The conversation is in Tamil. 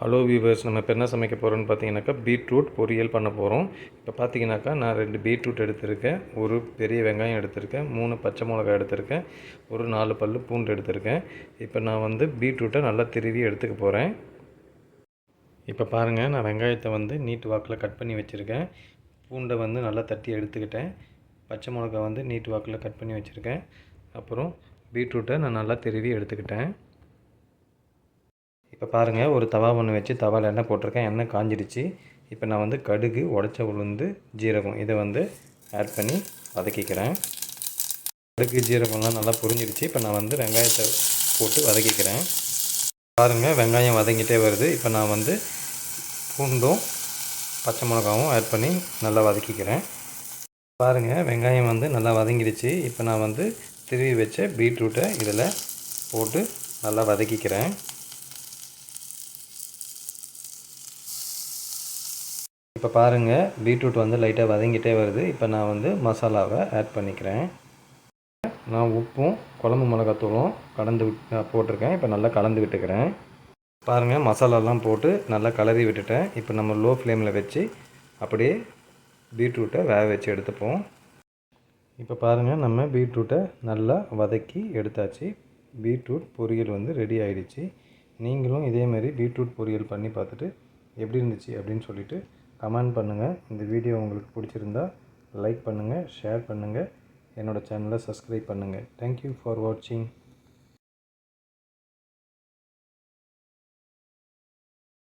ஹலோ வியூவர்ஸ் நம்ம இப்போ என்ன சமைக்க போகிறோம்னு பார்த்தீங்கன்னாக்கா பீட்ரூட் பொரியல் பண்ண போகிறோம் இப்போ பார்த்தீங்கன்னாக்கா நான் ரெண்டு பீட்ரூட் எடுத்திருக்கேன். ஒரு பெரிய வெங்காயம் எடுத்திருக்கேன். மூணு பச்சை மிளகாய் எடுத்திருக்கேன். ஒரு நாலு பல் பூண்டு எடுத்திருக்கேன். இப்போ நான் வந்து பீட்ரூட்டை நல்லா திருவி எடுத்துக்க போகிறேன் இப்போ பாருங்கள் நான் வெங்காயத்தை வந்து நீட்டு வாக்கில் கட் பண்ணி வச்சுருக்கேன். பூண்டை வந்து நல்லா தட்டி எடுத்துக்கிட்டேன். பச்சை மிளகாய் வந்து நீட்டு வாக்கில் கட் பண்ணி வச்சுருக்கேன். அப்புறம் பீட்ரூட்டை நான் நல்லா திருவி எடுத்துக்கிட்டேன். இப்போ பாருங்கள் ஒரு தவா ஒன்று வச்சு தவாவில் எண்ணெய் போட்டிருக்கேன். எண்ணெய் காஞ்சிடுச்சு இப்போ நான் வந்து கடுகு உடச்ச உளுந்து ஜீரகம் இதை வந்து ஆட் பண்ணி வதக்கிக்கிறேன். கடுகு ஜீரகம்லாம் நல்லா புரிஞ்சிடுச்சு இப்போ நான் வந்து வெங்காயத்தை போட்டு வதக்கிக்கிறேன். பாருங்கள் வெங்காயம் வதங்கிட்டே வருது. இப்போ நான் வந்து பூண்டும் பச்சை மிளகாவும் ஆட் பண்ணி நல்லா வதக்கிக்கிறேன். பாருங்கள் வெங்காயம் வந்து நல்லா வதங்கிடுச்சு. இப்போ நான் வந்து திருவி வச்ச பீட்ரூட்டை இதில் போட்டு நல்லா வதக்கிக்கிறேன். இப்போ பாருங்கள் பீட்ரூட் வந்து லைட்டாக வதங்கிட்டே வருது. இப்போ நான் வந்து மசாலாவை ஆட் பண்ணிக்கிறேன். நான் உப்பும் குழம்பு மிளகாத்தூளும் கலந்து விட் போட்டிருக்கேன். இப்போ நல்லா கலந்து விட்டுக்கிறேன். பாருங்கள் மசாலாலாம் போட்டு நல்லா கலரி விட்டுட்டேன். இப்போ நம்ம லோ ஃப்ளேமில் வச்சு அப்படியே பீட்ரூட்டை வேக வச்சு எடுத்துப்போம். இப்போ பாருங்கள் நம்ம பீட்ரூட்டை நல்லா வதக்கி எடுத்தாச்சு. பீட்ரூட் பொரியல் வந்து ரெடி ஆகிடுச்சு நீங்களும் இதேமாரி பீட்ரூட் பொரியல் பண்ணி பார்த்துட்டு எப்படி இருந்துச்சு அப்படின்னு சொல்லிவிட்டு கமெண்ட் பண்ணுங்கள் இந்த வீடியோ உங்களுக்கு பிடிச்சிருந்தா லைக் பண்ணுங்கள் ஷேர் பண்ணுங்கள் என்னோடய சேனலை சப்ஸ்கிரைப் பண்ணுங்கள் தேங்க்யூ ஃபார் வாட்சிங்